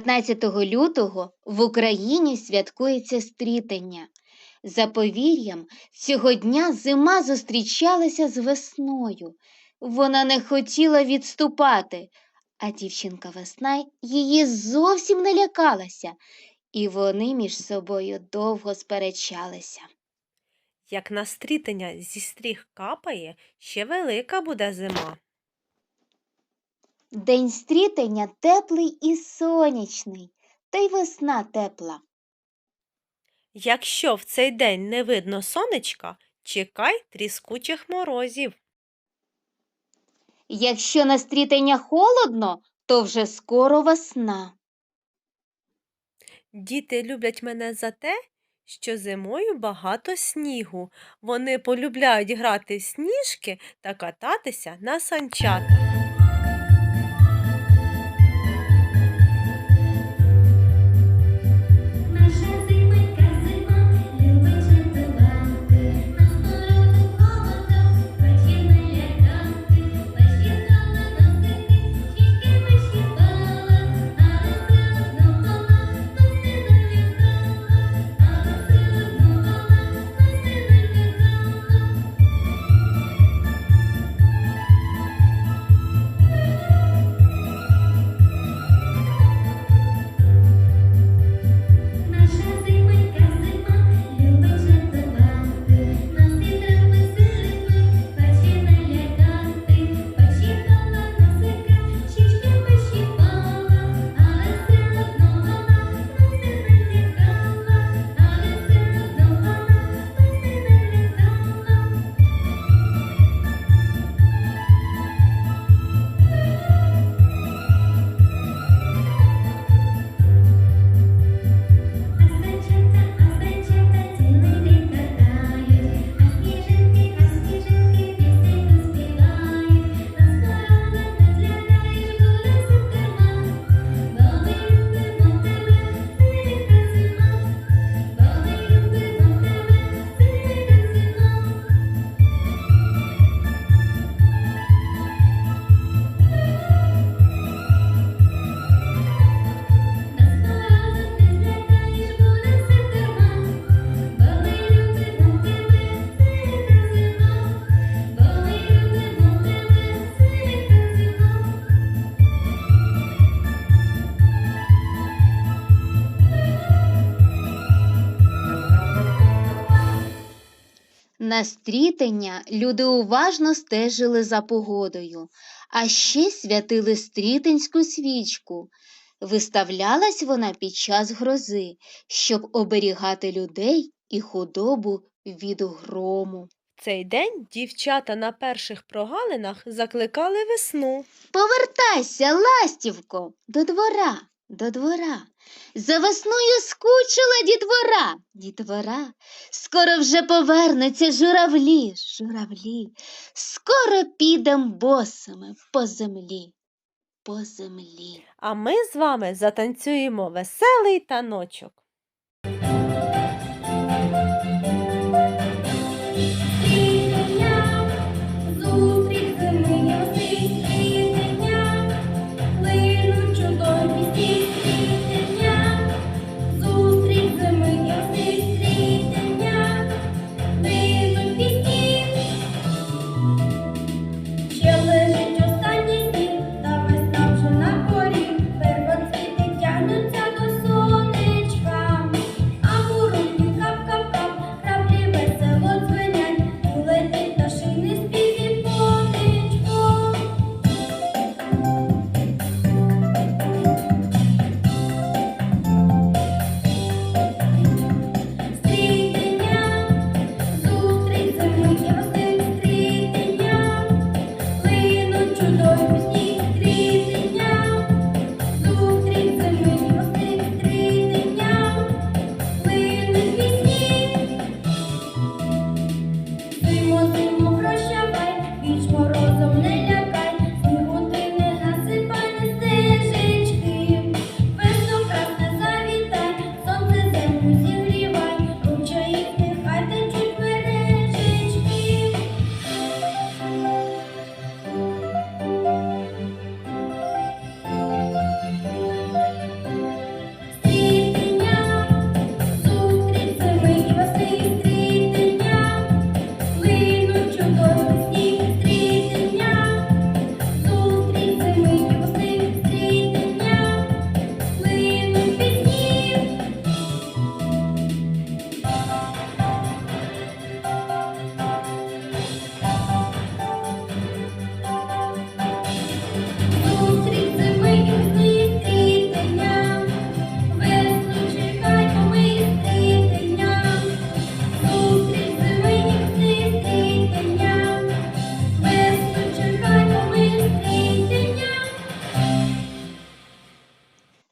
15 лютого в Україні святкується стрітення. За повір'ям, цього дня зима зустрічалася з весною. Вона не хотіла відступати, а дівчинка весна її зовсім не лякалася, і вони між собою довго сперечалися. Як на стрітення зі стріх капає, ще велика буде зима. День стрітення теплий і сонячний, та й весна тепла. Якщо в цей день не видно сонечка, чекай тріскучих морозів. Якщо на стрітення холодно, то вже скоро весна. Діти люблять мене за те, що зимою багато снігу. Вони полюбляють грати в сніжки та кататися на санчатах. На стрітення люди уважно стежили за погодою, а ще святили стрітинську свічку. Виставлялась вона під час грози, щоб оберігати людей і худобу від грому. Цей день дівчата на перших прогалинах закликали весну. Повертайся, ластівко, до двора, до двора. За весною скучила дітвора, дітвора. Скоро вже повернуться журавлі, журавлі. Скоро підем босими по землі, по землі. А ми з вами затанцюємо веселий таночок.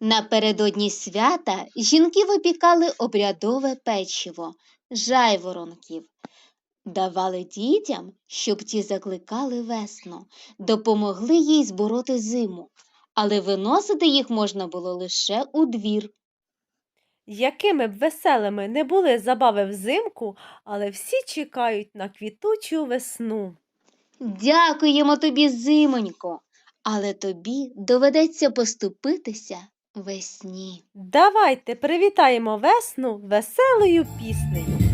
Напередодні свята жінки випікали обрядове печиво, жайворонків. Давали дітям, щоб ті закликали весну, допомогли їй збороти зиму, але виносити їх можна було лише у двір. Якими б веселими не були забави взимку, але всі чекають на квітучу весну. Дякуємо тобі, зимонько, але тобі доведеться поступитися весні. Давайте привітаємо весну веселою піснею.